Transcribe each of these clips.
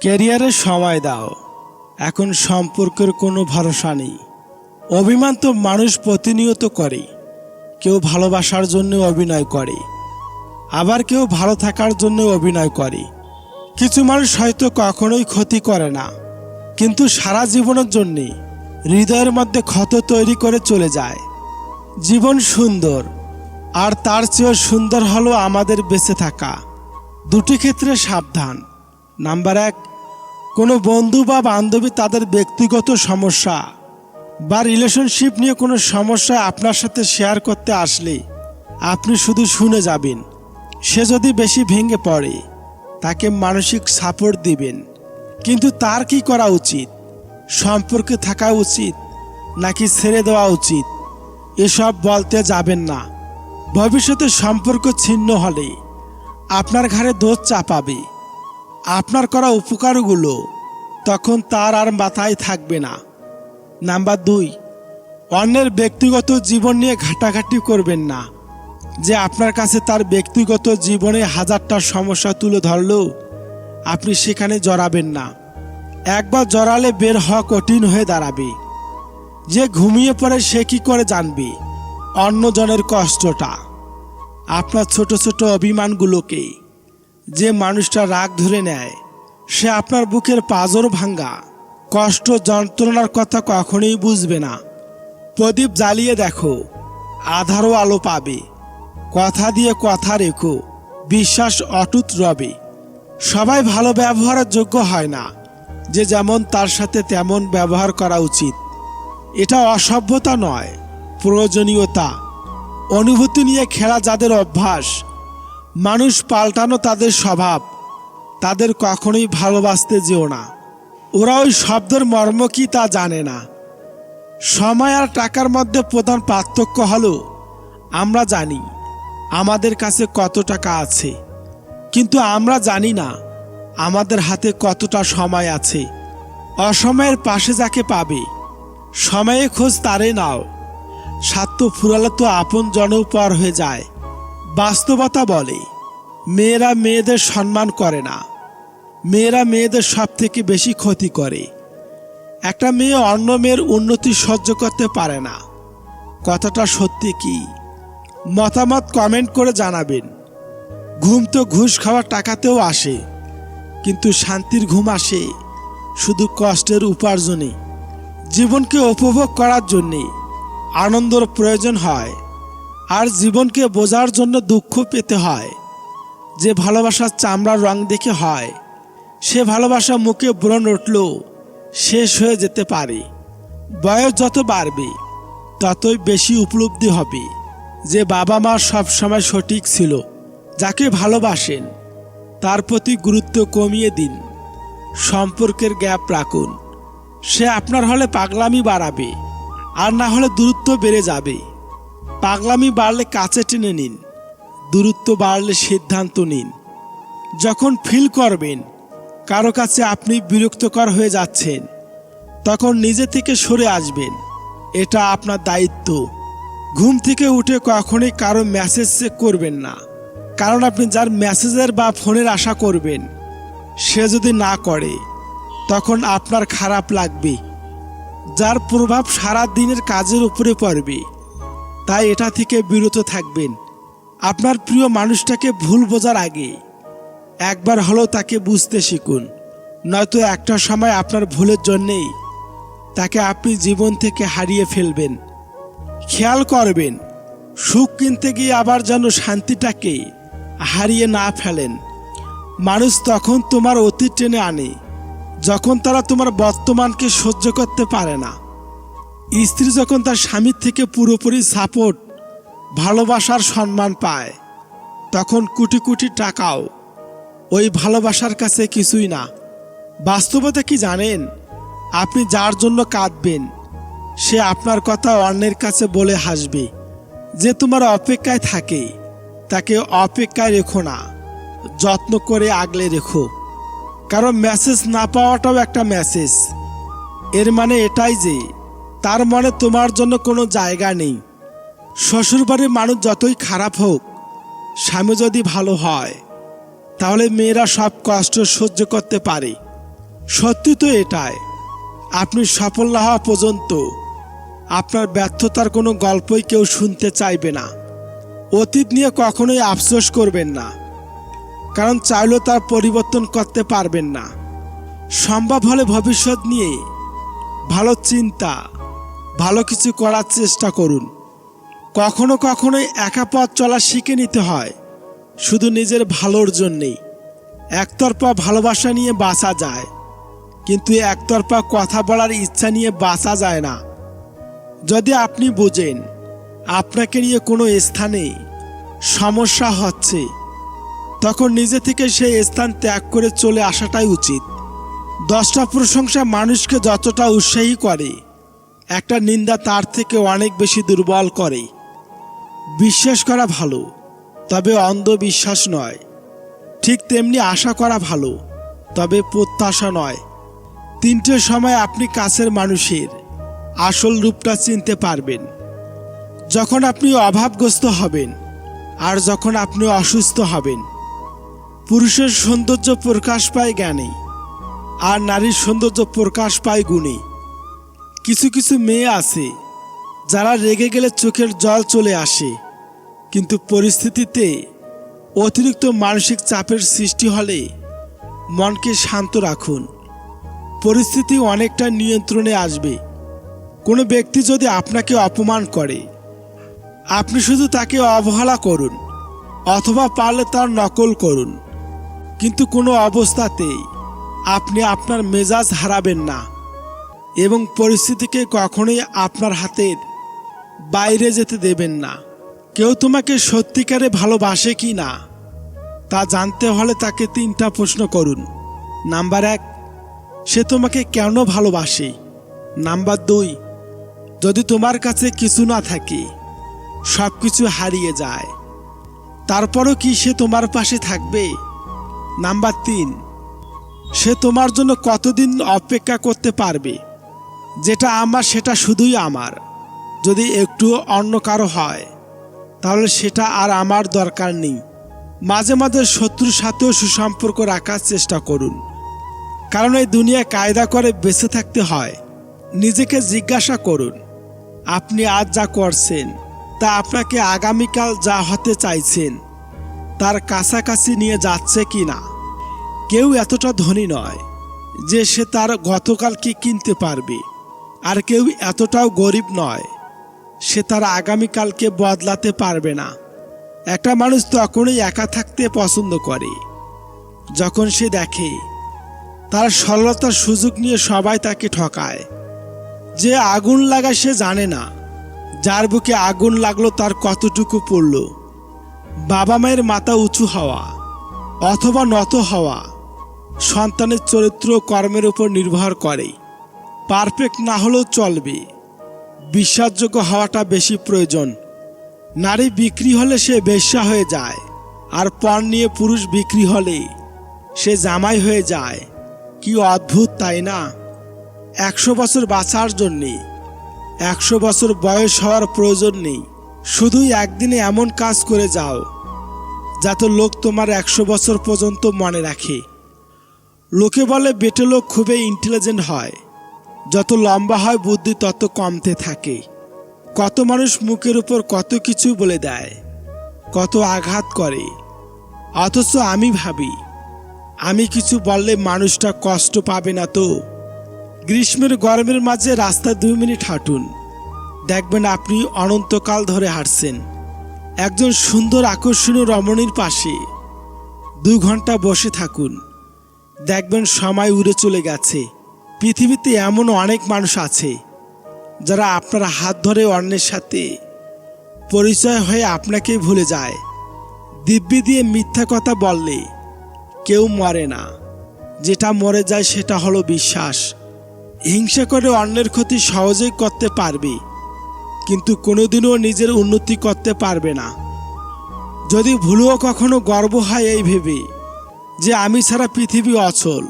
ক্যারিয়ারে সময় দাও। এখন সম্পর্কের কোনো ভরসা নেই। অভিমান তো মানুষ প্রতিনিয়ত করে। কেউ ভালোবাসার জন্য অভিনয় করে। আবার কেউ ভালো থাকার জন্য অভিনয় করে। কিছু মানুষ হয়তো কখনোই ক্ষতি করে না। কিন্তু সারা জীবনের জন্যে হৃদয়ের মধ্যে ক্ষত তৈরি করে চলে যায়। জীবন সুন্দর, আর তার চেয়েও সুন্দর হলো আমাদের বেঁচে থাকা। দুটি ক্ষেত্রে সাবধান। নাম্বার এক কোনো বন্ধু বা বান্ধবী তাদের ব্যক্তিগত সমস্যা বা রিলেশনশিপ নিয়ে কোনো সমস্যা আপনার সাথে শেয়ার করতে আসলে আপনি শুধু শুনে যাবেন। সে যদি বেশি ভেঙে পড়ে, তাকে মানসিক সাপোর্ট দিবেন। কিন্তু তার কি করা উচিত? সম্পর্কে থাকা উচিত নাকি ছেড়ে দেওয়া উচিত? এসব বলতে যাবেন না। ভবিষ্যতে সম্পর্ক ছিন্ন হলে আপনার ঘাড়ে দোষ চাপাবে। আপনার করা উপকারগুলো তখন তার আর মাথায় থাকবে না। নাম্বার দুই, অন্যের ব্যক্তিগত জীবন নিয়ে ঘাটাঘাটি করবেন না। যে আপনার কাছে তার ব্যক্তিগত জীবনে হাজারটা সমস্যা তুলে ধরলেও আপনি সেখানে জড়াবেন না। একবার জড়ালে বের হওয়া কঠিন হয়ে দাঁড়াবে। যে ঘুমিয়ে পড়ে সে কি করে জানবে? অন্যজনের কষ্টটা। আপনার ছোট ছোট অভিমানগুলোকে। যে মানুষটা রাগ ধরে নেয়, সে আপনার বুকের পাজর ভাঙ্গা। কষ্ট, যন্ত্রণার কথা কখনোই বুঝবে না। প্রদীপ জ্বালিয়ে দেখো, আধারও আলো পাবে। কথা দিয়ে কথা রেখো, বিশ্বাস অটুট রবে। সবাই ভালো ব্যবহারের যোগ্য হয় না, যে যেমন তার সাথে তেমন ব্যবহার করা উচিত। এটা অসভ্যতা নয়, প্রয়োজনীয়তা। অনুভূতি নিয়ে খেলা যাদের অভ্যাস মানুষ পাল্টানো তাদের স্বভাব। তাদের কখনোই ভালোবাসতে যেও না। ওরা ওই শব্দের মর্ম কি তা জানে না। সময় আর টাকার মধ্যে প্রধান পার্থক্য হলো, আমরা জানি আমাদের কাছে কত টাকা আছে। কিন্তু আমরা জানি না আমাদের হাতে কতটা সময় আছে। অসময়ের পাশে যাকে পাবে, সময়ে খোঁজ তারে নাও। স্বার্থ ফুরালে তো আপন জনও পর হয়ে যায়। বাস্তবতা বলে, মেয়েরা মেয়েদের সম্মান করে না। মেয়েরা মেয়েদের সব থেকে বেশি ক্ষতি করে। একটা মেয়ে অন্য মেয়ের উন্নতি সহ্য করতে পারে না। কথাটা সত্যি কি? মতামত কমেন্ট করে জানাবেন। ঘুম তো ঘুষ খাওয়ার টাকাতেও আসে, কিন্তু শান্তির ঘুম আসে শুধু কষ্টের উপার্জনে। জীবনকে উপভোগ করার জন্যে আনন্দর প্রয়োজন হয়। আর জীবনকে বোঝার জন্য দুঃখ পেতে হয়। যে ভালোবাসার চামড়ার রং দেখে হয়, সে ভালোবাসা মুখে ব্রণ উঠল শেষ হয়ে যেতে পারে। বয়স যত বাড়বে, ততই বেশি উপলব্ধি হবে যে বাবা মা সবসময় সঠিক ছিল, যাকে ভালোবাসেন, তার প্রতি গুরুত্ব কমিয়ে দিন, সম্পর্কের গ্যাপ রাখুন। সে আপনার হলে পাগলামি বাড়াবে, আর না হলে দূরত্ব বেড়ে যাবে। পাগলামি বাড়লে কাছে টেনে নিন, দূরত্ব বাড়লে সিদ্ধান্ত নিন। যখন ফিল করবেন, কারও কাছে আপনি বিরক্তকর হয়ে যাচ্ছেন, তখন নিজে থেকে সরে আসবেন। এটা আপনার দায়িত্ব। ঘুম থেকে উঠে কখনোই কারও মেসেজ চেক করবেন না, কারণ আপনি যার মেসেজের বা ফোনের আশা করবেন, সে যদি না করে, তখন আপনার খারাপ লাগবে। যার প্রভাব সারা দিনের কাজের উপরে পড়বে। তাই এটা থেকে বিরত থাকবেন। আপনার প্রিয় মানুষটাকে ভুল বোঝার আগে একবার হলেও তাকে বুঝতে শিখুন। নয়তো একটা সময় আপনার ভুলের জন্যেই তাকে আপনি জীবন থেকে হারিয়ে ফেলবেন। খেয়াল করবেন, সুখ কিনতে গিয়ে আবার যেন শান্তিটাকে হারিয়ে না ফেলেন। মানুষ তখন তোমার অতীত টেনে আনে, যখন তারা তোমার বর্তমানকে সহ্য করতে পারে না। স্ত্রী যখন তার স্বামীর থেকে পুরোপুরি সাপোর্ট ভালোবাসার সম্মান পায়, তখন কোটি কোটি টাকাও ওই ভালোবাসার কাছে কিছুই না। বাস্তবতা কি জানেন? আপনি যার জন্য কাঁদবেন, সে আপনার কথা অন্যের কাছে বলে হাসবে। যে তোমার অপেক্ষায় থাকে, তাকে অপেক্ষায় রেখো না, যত্ন করে আগলে রেখো। কারণ মেসেজ না পাওয়াটাও একটা মেসেজ এর মানে এটাই যে তার মনে তোমার জন্য কোনো জায়গা নেই। শ্বশুরবাড়ির মানুষ যতই খারাপ হোক, স্বামী যদি ভালো হয়, তাহলে মেয়েরা সব কষ্ট সহ্য করতে পারে। সত্যি তো এটাই, আপনি সফল না হওয়া পর্যন্ত আপনার ব্যর্থতার কোনো গল্পই কেউ শুনতে চাইবে না। অতীত নিয়ে কখনোই আফসোস করবেন না, কারণ চাইলেও তার পরিবর্তন করতে পারবেন না। সম্ভব হলে ভবিষ্যৎ নিয়ে ভালো চিন্তা ভালো কিছু করার চেষ্টা করুন। কখনো কখনোই একা পথ চলা শিখে নিতে হয়। শুধু নিজের ভালোর জন্যেই। একতরফা ভালোবাসা নিয়ে বাঁচা যায়। কিন্তু একতরফা কথা বলার ইচ্ছা নিয়ে বাঁচা যায় না। যদি আপনি বোঝেন, আপনাকে নিয়ে কোনো স্থানে সমস্যা হচ্ছে, তখন নিজে থেকে সেই স্থান ত্যাগ করে চলে আসাটাই উচিত। দশটা প্রশংসা মানুষকে যতটা উৎসাহী করে একটা নিন্দা তার থেকে অনেক বেশি দুর্বল করে। বিশ্বাস করা ভালো, তবে অন্ধবিশ্বাস নয়। ঠিক তেমনি আশা করা ভালো, তবে প্রত্যাশা নয়। তিনটে সময় আপনি কাছের মানুষের আসল রূপটা চিনতে পারবেন। যখন আপনি অভাবগ্রস্ত হবেন, আর যখন আপনি অসুস্থ হবেন। পুরুষের সৌন্দর্য প্রকাশ পায় জ্ঞানে, আর নারীর সৌন্দর্য প্রকাশ পায় গুণে। কিছু কিছু মেয়ে আছে, যারা রেগে গেলে চোখের জল চলে আসে। কিন্তু পরিস্থিতিতে অতিরিক্ত মানসিক চাপের সৃষ্টি হলে মনকে শান্ত রাখুন। পরিস্থিতি অনেকটা নিয়ন্ত্রণে আসবে। কোনো ব্যক্তি যদি আপনাকে অপমান করে, আপনি শুধু তাকে অবহেলা করুন, অথবা পারলে তার নকল করুন। কিন্তু কোনো অবস্থাতেই আপনি আপনার মেজাজ হারাবেন না। এবং পরিস্থিতিকে কখনোই আপনার হাতের বাইরে যেতে দেবেন না। কেউ তোমাকে সত্যিকারে ভালোবাসে কি না, তা জানতে হলে তাকে তিনটা প্রশ্ন করুন। নাম্বার এক, সে তোমাকে কেন ভালোবাসে? নাম্বার দুই, যদি তোমার কাছে কিছু না থাকে সব কিছু হারিয়ে যায়, তারপরও কি সে তোমার পাশে থাকবে? নাম্বার তিন, সে তোমার জন্য কতদিন অপেক্ষা করতে পারবে? যেটা আমার, সেটা শুধুই আমার। যদি একটু অন্য কারও হয়, তাহলে সেটা আর আমার দরকার নেই। মাঝে মাঝে শত্রুর সাথেও সুসম্পর্ক রাখার চেষ্টা করুন। কারণ এই দুনিয়া কায়দা করে বেঁচে থাকতে হয়। নিজেকে জিজ্ঞাসা করুন, আপনি আজ যা করছেন, তা আপনাকে আগামীকাল যা হতে চাইছেন, তার কাছাকাছি নিয়ে যাচ্ছে কি না? কেউ এতটা ধনী নয় যে সে তার গতকাল গতকালকে কিনতে পারবে। আর কেউ এতটাও গরিব নয়, সে তার আগামীকালকে বদলাতে পারবে না। একটা মানুষ তখনই একা থাকতে পছন্দ করে, যখন সে দেখে তার সরলতার সুযোগ নিয়ে সবাই তাকে ঠকায়। যে আগুন লাগায় সে জানে না, যার বুকে আগুন লাগল তার কতটুকু পড়ল। বাবা মায়ের মাথা উঁচু হওয়া অথবা নত হওয়া সন্তানের চরিত্র কর্মের উপর নির্ভর করে। পারফেক্ট না হলেও চলবে। বিশ্বাসযোগ্য হওয়াটা বেশি প্রয়োজন। নারী বিক্রি হলে সে বেশ্যা হয়ে যায়, আর পণ নিয়ে পুরুষ বিক্রি হলে সে জামাই হয়ে যায়। কি অদ্ভুত, তাই না? একশো বছর বাঁচার জন্যে, একশো বছর বয়স হওয়ার প্রয়োজন নেই। শুধুই একদিনে এমন কাজ করে যাও, যাতে লোক তোমার একশো বছর পর্যন্ত মনে রাখে। লোকে বলে বেটে লোক খুবই ইন্টেলিজেন্ট হয়। যত লম্বা হয় বুদ্ধি তত কমতে থাকে। কত মানুষ মুখের উপর কত কিছু বলে দেয়, কত আঘাত করে। অথচ আমি ভাবি, আমি কিছু বললে মানুষটা কষ্ট পাবে না তো। গ্রীষ্মের গরমের মাঝে রাস্তা দুই মিনিট হাঁটুন। দেখবেন আপনি অনন্তকাল ধরে হাঁটছেন। একজন সুন্দর আকর্ষণীয় রমণীর পাশে দু ঘণ্টা বসে থাকুন। দেখবেন সময় উড়ে চলে গেছে। পৃথিবীতে এমন অনেক মানুষ আছে যারা আপনার হাত ধরে অন্যের সাথে পরিচয় হয়ে আপনাকে ভুলে যায়। দিব্যি দিয়ে মিথ্যা কথা বললে কেউ মরে না। যেটা মরে যায় সেটা হলো বিশ্বাস। হিংসা করে অন্যের ক্ষতি সহজেই করতে পারবে, কিন্তু কোনোদিনও নিজের উন্নতি করতে পারবে না। যদি ভুলেও কখনো গর্ব হয় এই ভেবে যে আমি ছাড়া পৃথিবী অচল।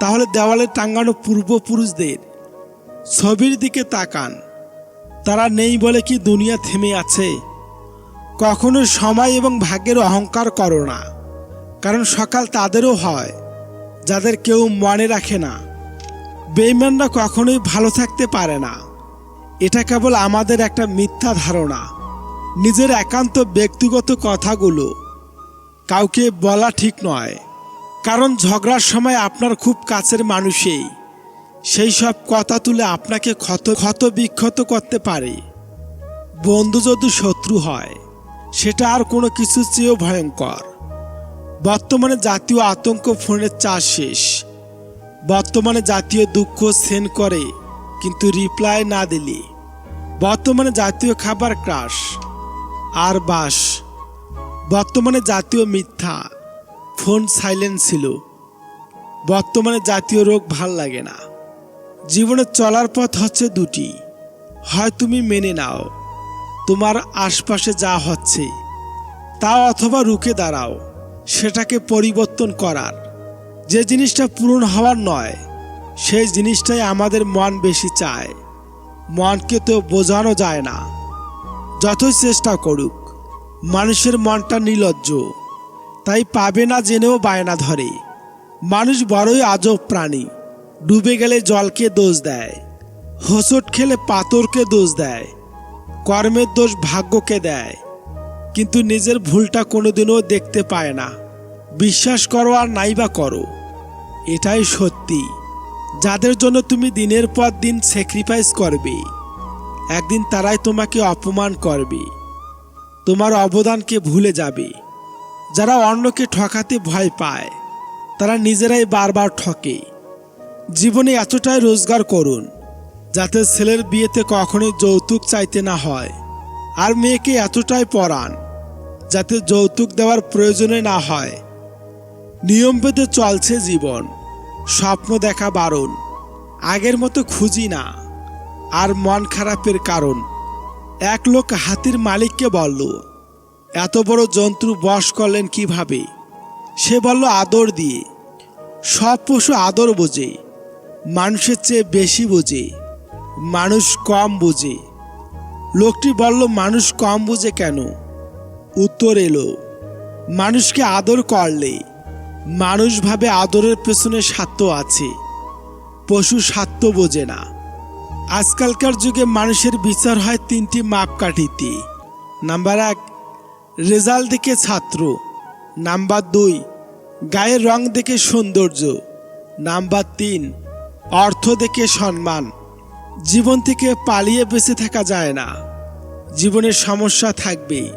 তাহলে দেওয়ালে টাঙ্গানো পূর্বপুরুষদের ছবির দিকে তাকান। তারা নেই বলে কি দুনিয়া থেমে আছে? কখনো সময় এবং ভাগ্যের অহংকার করো না, কারণ সকাল তাদেরও হয়, যাদের কেউ মনে রাখে না। বেইমানরা কখনোই ভালো থাকতে পারে না। এটা কেবল আমাদের একটা মিথ্যা ধারণা, নিজের একান্ত ব্যক্তিগত কথাগুলো। কাউকে বলা ঠিক নয়। কারণ ঝগড়ার সময় আপনার খুব কাছের মানুষই। সেই সব কথা তুলে আপনাকে ক্ষত ক্ষত বিক্ষত করতে পারে। বন্ধু যদি শত্রু হয়, সেটা আর কোনো কিছু চেয়েও ভয়ঙ্কর। বর্তমানে জাতীয় আতঙ্ক ফোনের চাষ শেষ। বর্তমানে জাতীয় দুঃখ সেন করে, কিন্তু রিপ্লাই না দিলে। বর্তমানে জাতীয় খাবার ক্রাশ, আর বাস। বর্তমানে জাতীয় মিথ্যা। ফোন সাইলেন্ট ছিল। বর্তমানে জাতীয় রোগ ভালো লাগে না। জীবনে চলার পথ হচ্ছে দুটি। হয় তুমি মেনে নাও, তোমার আশপাশে যা হচ্ছে, তা অথবা রুখে দাঁড়াও, সেটাকে পরিবর্তন করার। যে জিনিসটা পূরণ হওয়ার নয়, সেই জিনিসটাই আমাদের মন বেশি চায়। মনকে তো বোঝানো যায় না। যতই চেষ্টা করুক, মানুষের মনটা নির্লজ্জ তাই পাবে না জেনেও বায়না ধরে। মানুষ বড়ই আজব প্রাণী। ডুবে গেলে জলকে দোষ দেয়। হোঁচট খেলে পাথরকে দোষ দেয়। কর্মের দোষ ভাগ্যকে দেয়। কিন্তু নিজের ভুলটা কোনোদিনও দেখতে পায় না। বিশ্বাস করো আর নাই বা করো। এটাই সত্যি। যাদের জন্য তুমি দিনের পর দিন স্যাক্রিফাইস করবে, একদিন তারাই তোমাকে অপমান করবে। তোমার অবদানকে ভুলে যাবে। যারা অন্যকে ঠকাতে ভয় পায়, তারা নিজেরাই বারবার ঠকে। জীবনে এতটাই রোজগার করুন, যাতে ছেলের বিয়েতে কখনোই যৌতুক চাইতে না হয়, আর মেয়েকে এতটাই পড়ান যাতে যৌতুক দেওয়ার প্রয়োজনে না হয়। নিয়ম বেঁধে চলছে জীবন, স্বপ্ন দেখা বারণ, আগের মতো খুঁজি না, আর মন খারাপের কারণ। এক লোক হাতির মালিককে বলল এত বড় জন্তু বশ করলেন কীভাবে? সে বলল, আদর দিয়ে। সব পশু আদর বোঝে, মানুষের চেয়ে বেশি বোঝে, মানুষ কম বোঝে। লোকটি বলল, মানুষ কম বোঝে কেন? উত্তর এলো, মানুষকে আদর করলে মানুষ ভাবে আদরের পেছনে স্বার্থ আছে, পশু স্বার্থ বোঝে না। আজকালকার যুগে মানুষের বিচার হয় তিনটি মাপকাঠিতে। নাম্বার এক রেজাল্ট দেখে ছাত্র। নাম্বার দুই, গায়ের রং দেখে সৌন্দর্য। নাম্বার তিন, অর্থ দেখে সম্মান। জীবন থেকে পালিয়ে বেঁচে থাকা যায় না। জীবনের সমস্যা থাকবে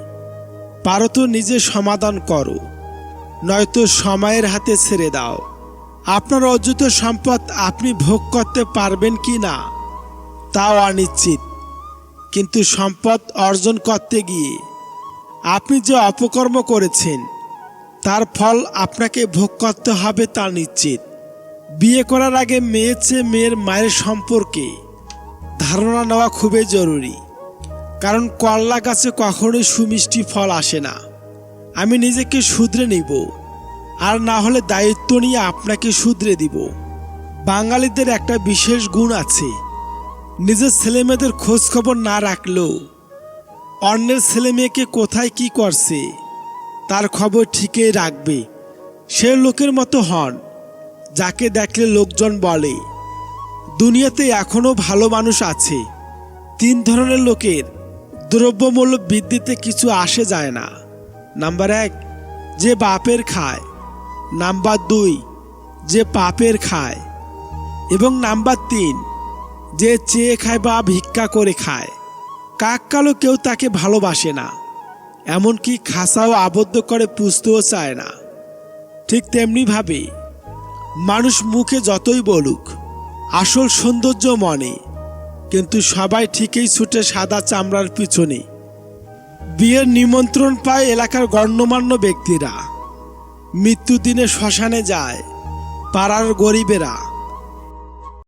পারো তো নিজে সমাধান করো। নয়তো সময়ের হাতে ছেড়ে দাও। আপনার অর্জিত সম্পদ আপনি ভোগ করতে পারবেন কি না, তাও অনিশ্চিত। কিন্তু সম্পদ অর্জন করতে গিয়ে আপনি যে অপকর্ম করেছেন, তার ফল আপনাকে ভোগ করতে হবে তা নিশ্চিত। বিয়ে করার আগে মেয়ে চেয়ে মেয়ের মায়ের সম্পর্কে ধারণা নেওয়া খুবই জরুরি। কারণ করলা গাছে কখনোই সুমিষ্টি ফল আসে না। আমি নিজেকে শুধরে নিব, আর না হলে দায়িত্ব নিয়ে আপনাকে শুধরে দিব। বাঙালিদের একটা বিশেষ গুণ আছে। নিজের ছেলেমেয়েদের খোঁজখবর না রাখলেও অন্যের ছেলে মেয়েকে কোথায় কি করছে, তার খবর ঠিকই রাখবে। সে লোকের মতো হন, যাকে দেখলে লোকজন বলে, দুনিয়াতে এখনও ভালো মানুষ আছে। তিন ধরনের লোকের দ্রব্যমূল্য বৃদ্ধিতে কিছু আসে যায় না। নাম্বার এক, যে বাপের খায়। নাম্বার দুই, যে পাপের খায়। এবং নাম্বার তিন, যে চেয়ে খায় বা ভিক্ষা করে খায়। কাক কালো কেউ তাকে ভালোবাসে না, এমনকি খাসাও আবদ্ধ করে পুষতেও চায় না। ঠিক তেমনিভাবে মানুষ মুখে যতই বলুক, আসল সৌন্দর্য মনে, কিন্তু সবাই ঠিকই ছুটে সাদা চামড়ার পিছনে। বিয়ের নিমন্ত্রণ পায় এলাকার গণ্যমান্য ব্যক্তিরা। মৃত্যুদিনে শ্মশানে যায়, পাড়ার গরিবেরা।